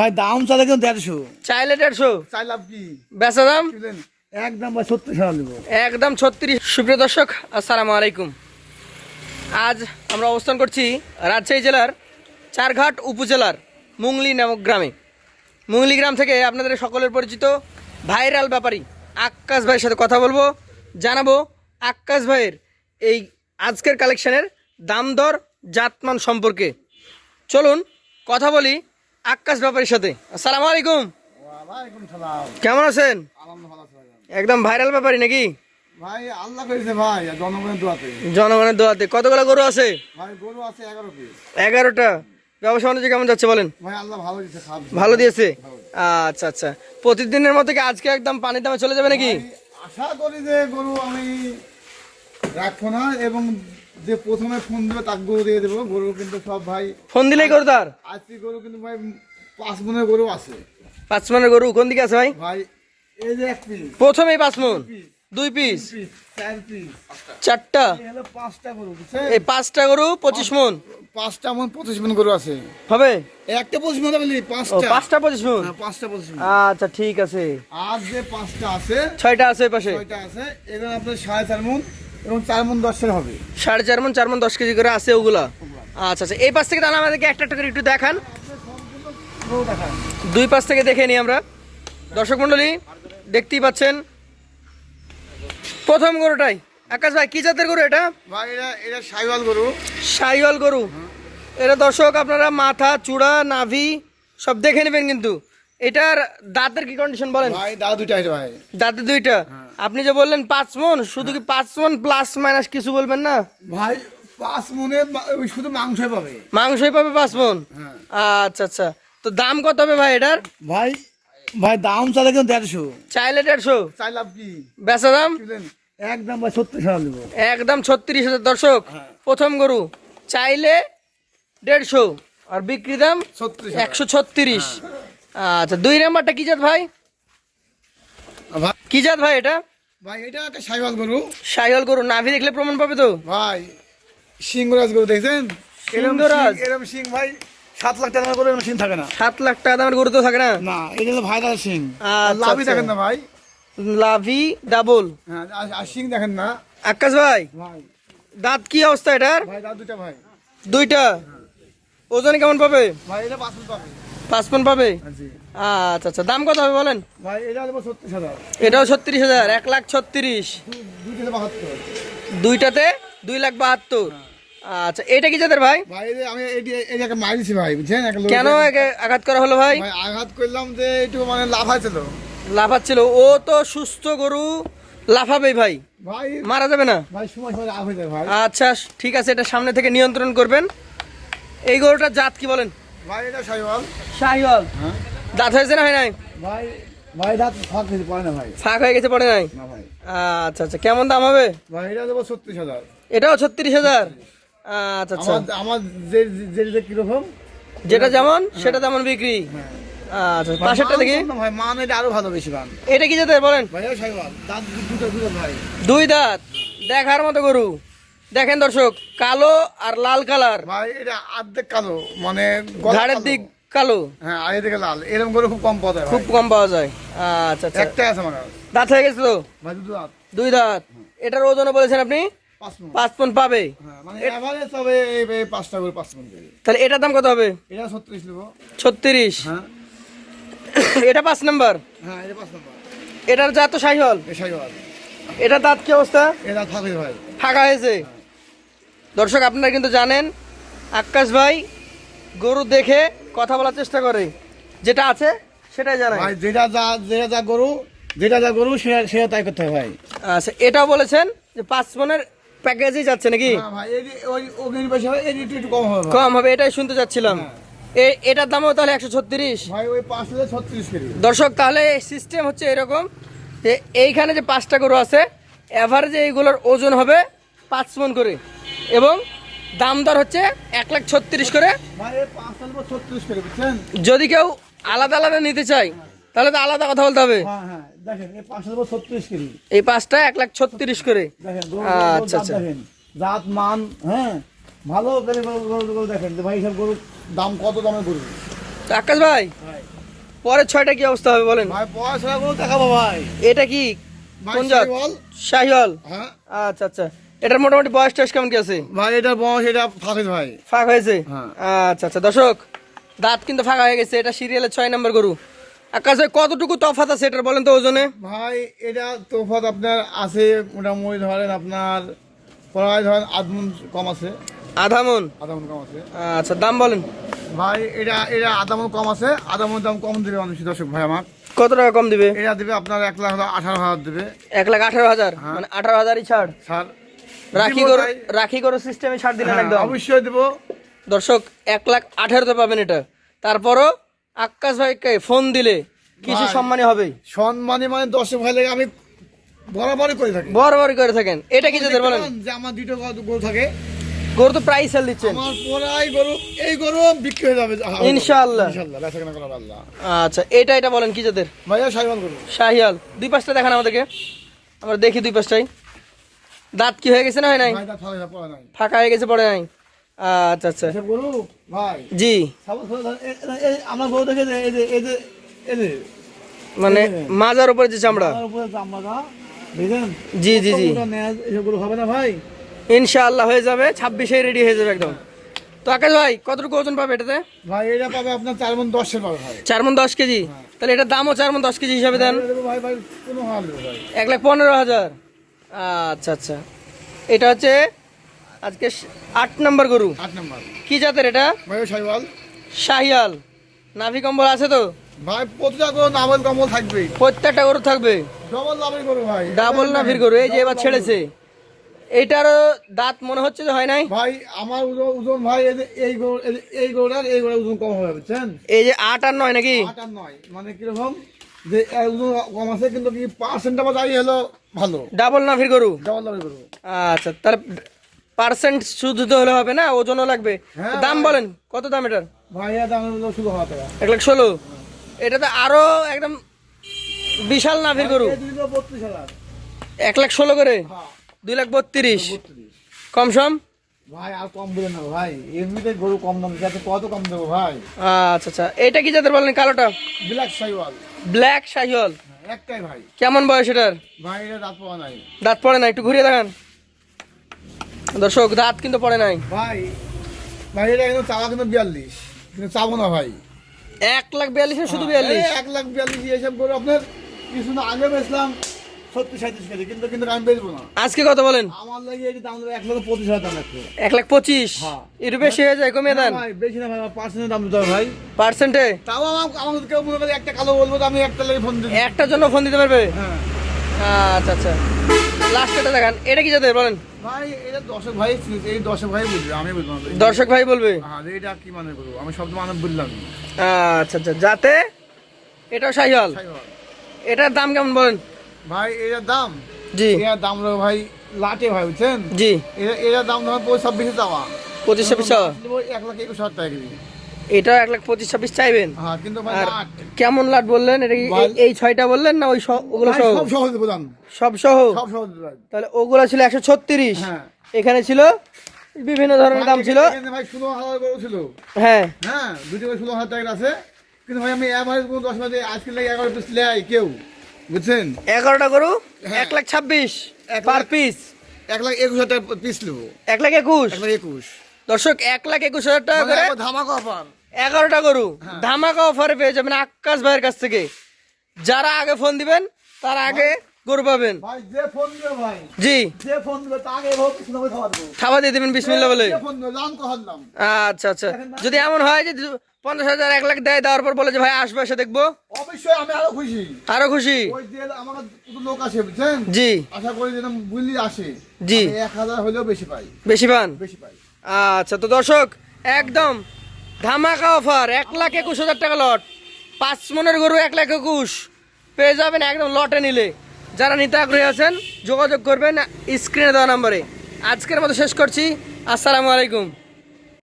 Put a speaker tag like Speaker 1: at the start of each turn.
Speaker 1: ভাই দাম চালে কিন্তু দেড়শো।
Speaker 2: চাইলে দেড়শো।
Speaker 1: কি?
Speaker 2: বেচা দাম?
Speaker 1: একদম দেবো
Speaker 2: একদম ছত্রিশ। সুপ্রিয় দর্শক আসসালামু আলাইকুম। আজ আমরা অবস্থান করছি রাজশাহী জেলার চারঘাট উপজেলার মুংলি নামক গ্রামে। মুংলি গ্রাম থেকে আপনাদের সকলের পরিচিত ভাইরাল ব্যাপারী আক্কাশ ভাইয়ের সাথে কথা বলব জানাব আক্কাশ ভাইয়ের এই আজকের কালেকশনের দাম দর জাতমান সম্পর্কে। চলুন কথা বলি আক্কাশ ব্যাপারীর সাথে। আসসালামু আলাইকুম। কেমন আছেন। একদম ভাইরাল ব্যাপারী নাকি?
Speaker 1: ভাই আল্লাহ করেছে ভাই জনগণের দোয়াতে।
Speaker 2: জনগণের দোয়াতে। কতগুলো গরু আছে?
Speaker 1: ভাই গরু আছে এগারো পিস।
Speaker 2: এগারোটা। ব্যবসা বাণিজ্য কেমন যাচ্ছে বলেন?
Speaker 1: ভাই আল্লাহ ভালো দিচ্ছে
Speaker 2: ভালো দিয়েছে? আচ্ছা আচ্ছা। প্রতিদিনের মতো কি আজকে একদম পানির দামে চলে যাবে নাকি?
Speaker 1: আশা করি যে গরু আমি রাখব না এবং যে প্রথমে ফোন দেবে তাকে গরু দিয়ে দেবো। গরু কিন্তু সব ভাই
Speaker 2: ফোন দিলেই গরু তার?
Speaker 1: আজকে গরু কিন্তু ভাই পাঁচ মনের গরু আছে।
Speaker 2: পাঁচ মনের গরু কোন দিকে আছে ভাই?
Speaker 1: ভাই এই যে এক পিস
Speaker 2: প্রথমেই পাঁচ মন? দুই পিস
Speaker 1: চার পিস
Speaker 2: চারটা?
Speaker 1: এই হলো পাঁচটা গরু
Speaker 2: এই পাঁচটা গরু পঁচিশ মন?
Speaker 1: পাঁচটা মন পঁচিশ মন গরু আছে।
Speaker 2: হবে?
Speaker 1: একটা পঁচিশ মন বলি পাঁচটা।
Speaker 2: পাঁচটা পঁচিশ মন?
Speaker 1: হ্যাঁ, পাঁচটা পঁচিশ মন।
Speaker 2: আচ্ছা ঠিক আছে।
Speaker 1: আর যে পাঁচটা আছে
Speaker 2: ছয়টা আছে পাশে?
Speaker 1: ছয়টা আছে এখানে আপনার সাড়ে চার মন। এবং চার মন দশের হবে।
Speaker 2: সাড়ে চার মন চার মন দশ কেজি করে আছে ওগুলা? আচ্ছা আচ্ছা। এই পাশ থেকে তাহলে আমাদেরকে একটা একটা করে একটু দেখান। দুই পাশ থেকে দেখে নিই আমরা। দর্শক মণ্ডলী দেখতেই পাচ্ছেন। প্রথম গরুটাই। আকাশ ভাই কি জাতের গরু এটা?
Speaker 1: ভাই এটা এটা সাইওয়াল গরু।
Speaker 2: সাইওয়াল গরু। এটা দর্শক আপনারা মাথা চূড়া নাভি সব দেখে নেবেন কিন্তু। এটার দাঁতের কি কন্ডিশন বলেন?
Speaker 1: ভাই দা দুইটা ভাই।
Speaker 2: দাঁতের দুইটা? আপনি যে বললেন পাঁচ মন শুধু কি পাঁচ মন প্লাস মাইনাস কিছু বলবেন না?
Speaker 1: ভাই পাঁচ মনে শুধু মাংস পাবে।
Speaker 2: মাংসই পাবে পাঁচ মন?
Speaker 1: হ্যাঁ।
Speaker 2: আচ্ছা আচ্ছা। তো দাম কত হবে ভাই এটার?
Speaker 1: ভাই ভাই দাম চালে কিন্তু দেড়শো।
Speaker 2: চাইলে দেড়শো?
Speaker 1: চাই লাভ কি?
Speaker 2: বেচা দাম?
Speaker 1: একদম ভাই সত্তর সাল দেবো
Speaker 2: একদম ছত্রিশ হাজার দর্শক। প্রথম গরু চাইলে দেড়শো। আর বিক্রি দাম একশো ছত্রিশ। আচ্ছা দুই নাম্বারটা কি জাত ভাই?
Speaker 1: ভাই
Speaker 2: কি জাত ভাই এটা?
Speaker 1: ভাই এটা একটা সাইওয়াল গরু।
Speaker 2: সাইহল গরু নাভি দেখলে প্রমাণ পাবে তো?
Speaker 1: ভাই সিংহরাজ গরু দেখছেন?
Speaker 2: সিংহরাজ?
Speaker 1: সিং- ভাই সাত লাখ টাকা করে সিং থাকে না।
Speaker 2: সাত লাখ টাকা দামের গরু তো থাকে না?
Speaker 1: না এটা হলো ভাইরাল সিং।
Speaker 2: আচ্ছা,
Speaker 1: লাভই
Speaker 2: আচ্ছা।
Speaker 1: দেখেন না ভাই।
Speaker 2: লাভি ডাবল।
Speaker 1: হ্যাঁ আর- সিং দেখেন না।
Speaker 2: আকাশ ভাই
Speaker 1: ভাই।
Speaker 2: দাঁত কি অবস্থা এটার?
Speaker 1: ভাই দাদা দুটা ভাই।
Speaker 2: দুইটা। ওজন কেমন পাবে?
Speaker 1: ভাই এটা পাঁচ পাবে।
Speaker 2: পাঁচ পন পাবে আচ্ছা আচ্ছা। দাম কত হবে বলেন? এটাও ছত্রিশ হাজার এক লাখ ছত্রিশ। দুইটাতে দুই লাখ বাহাত্তর। আচ্ছা এটা কি যাদের ভাই?
Speaker 1: আমি এটি এটাকে মারিছি ভাই বুঝছেন?
Speaker 2: কেন আঘাত করা হলো ভাই?
Speaker 1: আঘাত করলাম যে একটু মানে লাভ হয়েছিল।
Speaker 2: লাফাচ্ছিল ও তো সুস্থ গরু লাফাবে ভাই।
Speaker 1: ভাই
Speaker 2: মারা যাবে না? আচ্ছা ঠিক আছে এটা সামনে থেকে নিয়ন্ত্রণ করবেন। এই গরুটার জাত কি বলেন?
Speaker 1: ভাই এটা সাইওয়াল
Speaker 2: শাহিওয়াল।
Speaker 1: হ্যাঁ।
Speaker 2: দাঁত হয়েছে না হয় নাই?
Speaker 1: ভাই ভাই দাঁত ফাঁক দিতে পারে না ভাই।
Speaker 2: ফাঁক হয়ে গেছে পড়ে নাই?
Speaker 1: না ভাই।
Speaker 2: আচ্ছা আচ্ছা কেমন দাম হবে?
Speaker 1: ভাই এটা দেবো ছত্রিশ হাজার।
Speaker 2: এটাও ছত্রিশ হাজার? আচ্ছা আচ্ছা।
Speaker 1: আমার যে যে যে কীরকম?
Speaker 2: যেটা যেমন সেটা তেমন বিক্রি। আচ্ছা পাশেরটা দেখি।
Speaker 1: ভাই মান এটা আরও ভালো বেশি মান।
Speaker 2: এটা কি জাতের? বলেন।
Speaker 1: ভাই এটা দাঁত দুটো দুটো ভাই।
Speaker 2: দুই দাঁত। দেখার মতো গরু। দেখেন দর্শক কালো আর লাল কালার।
Speaker 1: ভাই এটা অর্ধেক কালো মানে
Speaker 2: ঘাড়ের দিক কালো।
Speaker 1: হ্যাঁ আর এদিকে লাল। এরকম করে খুব কম পাওয়া যায়
Speaker 2: খুব কম পাওয়া যায়। আচ্ছা আচ্ছা।
Speaker 1: একটাই আছে কাছে।
Speaker 2: দাঁত হয়ে গেছে তো?
Speaker 1: ভাই দুটো দাঁত।
Speaker 2: দুই দাঁত। এটার ওজনও বলেছেন আপনি?
Speaker 1: পাঁচ
Speaker 2: পন পাবে।
Speaker 1: হ্যাঁ মানে
Speaker 2: তাহলে এটার দাম কত হবে?
Speaker 1: এটা ছত্রিশ নেব।
Speaker 2: ছত্রিশ।
Speaker 1: হ্যাঁ।
Speaker 2: এটা পাঁচ নাম্বার।
Speaker 1: হ্যাঁ এটা পাঁচ নম্বর।
Speaker 2: এটার জাত তো সাইহল এটা দাঁত কি অবস্থা?
Speaker 1: এটা
Speaker 2: ফাঁকা হয়েছে। দর্শক আপনারা কিন্তু জানেন আকাশ ভাই গরু দেখে কথা বলার চেষ্টা করে। যেটা আছে সেটাই জানায়
Speaker 1: ভাই যেটা যা যেটা যা গরু যেটা যা গরু সেটা সেটা তাই করতে হবে ভাই।
Speaker 2: আচ্ছা এটাও বলেছেন যে পাঁচ মনের প্যাকেজই যাচ্ছে নাকি?
Speaker 1: হ্যাঁ কম হবে
Speaker 2: কম হবে এটাই শুনতে চাচ্ছিলাম। এ- এটার দামও তাহলে একশো ছত্রিশ। দর্শক তাহলে সিস্টেম হচ্ছে এরকম যে এইখানে যে পাঁচটা গরু আছে অ্যাভারেজে এইগুলোর ওজন হবে পাঁচ মন করে। এবং দাম দর হচ্ছে এক লাখ ছত্রিশ করে। যদি কেউ আলাদা আলাদা নিতে চায় তাহলে তো আলাদা কথা বলতে হবে।
Speaker 1: হ্যাঁ হ্যাঁ এই
Speaker 2: পাঁচটা এক লাখ ছত্রিশ করে। আচ্ছা, আচ্ছা।
Speaker 1: জাত মান হ্যাঁ ভালো দেখেন ভাই সব গরুর দাম কত দামে গরু?
Speaker 2: আকাশ ভাই পরের ছয়টা কি অবস্থা হবে বলেন?
Speaker 1: ভাই গুলো দেখাবো ভাই।
Speaker 2: এটা কি? কোন জাত।
Speaker 1: শাহিওয়াল। হ্যাঁ।
Speaker 2: আচ্ছা আচ্ছা। এটার মোটামুটি বয়স টয়স কেমন কি আছে?
Speaker 1: ভাই এটা বয়স এটা ফাঁকিস ভাই।
Speaker 2: ফাঁক হয়েছে?
Speaker 1: হ্যাঁ।
Speaker 2: আচ্ছা আচ্ছা দর্শক দাঁত কিন্তু ফাঁকা হয়ে গেছে এটা সিরিয়ালের ছয় নম্বর গরু। আকাশ ভাই কতটুকু তফাত আছে এটার বলেন তো ওজনে?
Speaker 1: ভাই এটা তোফাত আপনার আছে মোটামুটি ধরেন আপনার প্রায় ধরেন আধমন কম আছে।
Speaker 2: আধা মন?
Speaker 1: আধামন কম আছে।
Speaker 2: আচ্ছা দাম বলেন।
Speaker 1: ভাই এটা এটা আধামন কম আছে আধামন দাম কম দেবে মানুষ দর্শক ভাই আমার।
Speaker 2: কত টাকা কম দিবে?
Speaker 1: এটা দেবে আপনার এক লাখ আঠারো হাজার দেবে।
Speaker 2: এক লাখ আঠারো হাজার?
Speaker 1: হ্যাঁ।
Speaker 2: মানে আঠারো হাজারই ছাড়।
Speaker 1: স্যার
Speaker 2: রাখি
Speaker 1: তাই।
Speaker 2: রাখি করো সিস্টেমে ছাড় দিলেন
Speaker 1: হ্যাঁ,
Speaker 2: একদম।
Speaker 1: অবশ্যই দেবো।
Speaker 2: দর্শক এক লাখ আঠারোতে পাবেন এটা। তারপরও আকাশ ভাইকে ফোন দিলে কিছু। সম্মানী হবে।
Speaker 1: সম্মানে মানে দর্শক ভাই লাগে আমি বরাবরই করে থাকি।
Speaker 2: বরাবর করে থাকেন। এটা কি যাদের বলেন?
Speaker 1: যে আমার দুটো গরু- গরু থাকে।
Speaker 2: গরু তো প্রাইস সেল দিচ্ছেন।
Speaker 1: আমার পরাই গরু এই গরু বিক্রি হয়ে যাবে।
Speaker 2: ইনশাআল্লাহ।
Speaker 1: ইনশাআল্লাহ বেচা কেনা আল্লাহ।
Speaker 2: আচ্ছা এটা এটা বলেন কি যাদের
Speaker 1: ভাইয়া সাইবাল গরু।
Speaker 2: শাহিয়াল দুই পাঁচটা দেখান আমাদেরকে। আমরা দেখি দুই পাঁচটাই দাঁত কি হয়ে গেছে না হয় নাই?
Speaker 1: ফাঁকা
Speaker 2: হয়ে গেছে পড়ে নাই? আচ্ছা আচ্ছা। জি।
Speaker 1: আমার দেখে
Speaker 2: মানে মাজার উপরে যে চামড়া। জি জি জি।
Speaker 1: হবে না ভাই?
Speaker 2: ইনশাআল্লাহ হয়ে যাবে ছাব্বিশে রেডি হয়ে যাবে একদম। তো আকাশ ভাই কতটুকু ওজন পাবে এটাতে?
Speaker 1: ভাই এটা পাবে আপনার চার মন দশের পাবে ভাই।
Speaker 2: চার মন দশ কেজি? তাহলে এটার দামও চার মন দশ কেজি হিসাবে দেন।
Speaker 1: এটা
Speaker 2: এক লাখ পনেরো হাজার। আচ্ছা আচ্ছা। এটা হচ্ছে আজকে আট নম্বর গরু।
Speaker 1: আট নম্বর।
Speaker 2: কি জাতের এটা?
Speaker 1: ভাই সাইবাল
Speaker 2: শাহিয়াল নাভি কম্বল আছে তো?
Speaker 1: ভাই প্রতিটা গরু নাবল কম্বল থাকবেই।
Speaker 2: প্রত্যেকটা গরু থাকবে?
Speaker 1: ডবল লাভের গরু ভাই।
Speaker 2: ডাবল নাভির গরু এই যে এবার ছেড়েছে। এইটারও দাঁত মনে হচ্ছে যে হয় নাই?
Speaker 1: ভাই আমার ওজন ভাই এই যে এই গরু এই এই গরুটার এই গরুর ওজন কম হবে বুঝছেন?
Speaker 2: এই যে আট আর নয় নাকি?
Speaker 1: আট আর নয় মানে কীরকম? যে এর কম আছে কিন্তু কি যাই হলো ভালো।
Speaker 2: ডাবল নাভির গরু?
Speaker 1: ডবল গরু।
Speaker 2: আচ্ছা তাহলে পার্সেন্ট তো হলে হবে না? ওজনও লাগবে?
Speaker 1: হ্যাঁ,
Speaker 2: দাম বলেন কত দাম এটার?
Speaker 1: ভাই এর দাম হলো ষোলো হাজার টাকা।
Speaker 2: এক লাখ ষোলো। এটাতে আরও একদম বিশাল নাভির গরু? এক লাখ ষোলো করে?
Speaker 1: হ্যাঁ।
Speaker 2: দুই লাখ বত্রিশ।
Speaker 1: বত্রিশ।
Speaker 2: কম সম?
Speaker 1: ভাই আর কম বলে না ভাই এমনিতে গরু কম দাম যাতে কত কম দেবো ভাই?
Speaker 2: আচ্ছা আচ্ছা এটা কি যাদের বলেন কালোটা?
Speaker 1: ব্ল্যাক সাইওয়াল
Speaker 2: ব্ল্যাক শাহিওয়াল
Speaker 1: একটাই ভাই।
Speaker 2: কেমন বয়স এটার?
Speaker 1: ভাই এটা দাঁত পাওয়া নাই।
Speaker 2: দাঁত পড়ে না একটু ঘুরিয়ে দেখান। দর্শক দাঁত কিন্তু পড়ে নাই।
Speaker 1: ভাই ভাই এটা কিন্তু চাওয়া কিন্তু বিয়াল্লিশ কিন্তু চাবো না ভাই।
Speaker 2: এক লাখ বিয়াল্লিশে শুধু বিয়াল্লিশ।
Speaker 1: এক লাখ বিয়াল্লিশ এইসব করে আপনার কিছু না আগে বেচলাম।
Speaker 2: আজকে কত বলেন?
Speaker 1: এটি এক
Speaker 2: লাখ পঁচিশ?
Speaker 1: হ্যাঁ।
Speaker 2: একটু বেশি হয়ে যায় কমিয়ে দেন।
Speaker 1: ভাই বেশি না ভাই আমার পার্সেন্টের দাম দিতে হবে ভাই।
Speaker 2: পার্সেন্টে
Speaker 1: তাও আমাদের কেউ মনে করে একটা কালো বলব তো আমি একটা লাগে ফোন
Speaker 2: একটার জন্য ফোন দিতে পারবে?
Speaker 1: হ্যাঁ।
Speaker 2: আচ্ছা আচ্ছা। এটা দেখান। এটা কি যাদের বলেন?
Speaker 1: ভাই এটা দশক ভাই এই দশক ভাই বুঝবে আমি
Speaker 2: দর্শক ভাই বলবে?
Speaker 1: হ্যাঁ এটা কি মানে করব আমি শব্দ মানে বললাম।
Speaker 2: আচ্ছা আচ্ছা। যাতে এটাও শাহিওয়াল এটার দাম কেমন বলেন?
Speaker 1: ভাই এটার দাম?
Speaker 2: জি।
Speaker 1: এটার দাম হলো ভাই লাটে ভাই বুঝছেন?
Speaker 2: জি।
Speaker 1: এটা এটার দাম ধর পঁচিশ ছাব্বিশে
Speaker 2: পঁচিশ ছাব্বিশ।
Speaker 1: এক লাখ একুশ হাজার টাকা
Speaker 2: এটাও এক লাখ পঁচিশ ছাব্বিশ চাইবেন?
Speaker 1: হ্যাঁ
Speaker 2: কেমন লাট বললেন? এটা এই- ছয়টা বললেন না ওই ওগুলো সহ?
Speaker 1: সব
Speaker 2: সহ?
Speaker 1: সব
Speaker 2: তাহলে ওগুলো ছিল একশো ছত্রিশ।
Speaker 1: হ্যাঁ।
Speaker 2: এখানে ছিল বিভিন্ন ধরনের দাম ছিল।
Speaker 1: ভাই ষোলো হাজার ছিল।
Speaker 2: হ্যাঁ।
Speaker 1: হ্যাঁ দুটি ষোলো হাজার টাকা আছে। কিন্তু ভাই আমি কোনো দশ মাসে আজকে লাগে এগারো পিস লেয় কেউ। বুঝছেন?
Speaker 2: এগারোটা গরু
Speaker 1: হ্যাঁ।
Speaker 2: এক লাখ ছাব্বিশ পার পিস
Speaker 1: এক লাখ একুশ হাজার পিস নেব।
Speaker 2: এক লাখ একুশ?
Speaker 1: এক লাখ একুশ।
Speaker 2: দর্শক এক লাখ একুশ হাজার টাকা
Speaker 1: মানে
Speaker 2: করে
Speaker 1: ধামাকা অফার
Speaker 2: এগারোটা গরু
Speaker 1: হ্যাঁ।
Speaker 2: ধামাকা অফারে পেয়ে যাবেন আকাশ ভাইয়ের কাছ থেকে। যারা আগে ফোন দিবেন তার আগে গরু পাবেন? জি। দিয়ে দেবেন বিসমিল্লা বলে। আচ্ছা আচ্ছা। যদি এমন হয় যে পঞ্চাশ হাজার এক লাখ দেয় দেওয়ার পর বলে যে ভাই আসবে এসে দেখব।
Speaker 1: অবশ্যই আমি আরও খুশি। আরও লোক বুঝছেন?
Speaker 2: জি।
Speaker 1: আশা করি যেন বুঝলি আসে।
Speaker 2: জি।
Speaker 1: এক হাজার হলেও বেশি পাই।
Speaker 2: বেশি পান?
Speaker 1: বেশি পাই।
Speaker 2: আচ্ছা তো দর্শক একদম ধামাকা অফার। এক লাখ একুশ হাজার টাকা লট। পাঁচ মনের গরু এক লাখ একুশ। পেয়ে যাবেন একদম লটে নিলে। যারা নিতে আগ্রহী আছেন, যোগাযোগ করবেন স্ক্রিনে দেওয়া নম্বরে। আজকের মতো শেষ করছি। আসসালামু আলাইকুম।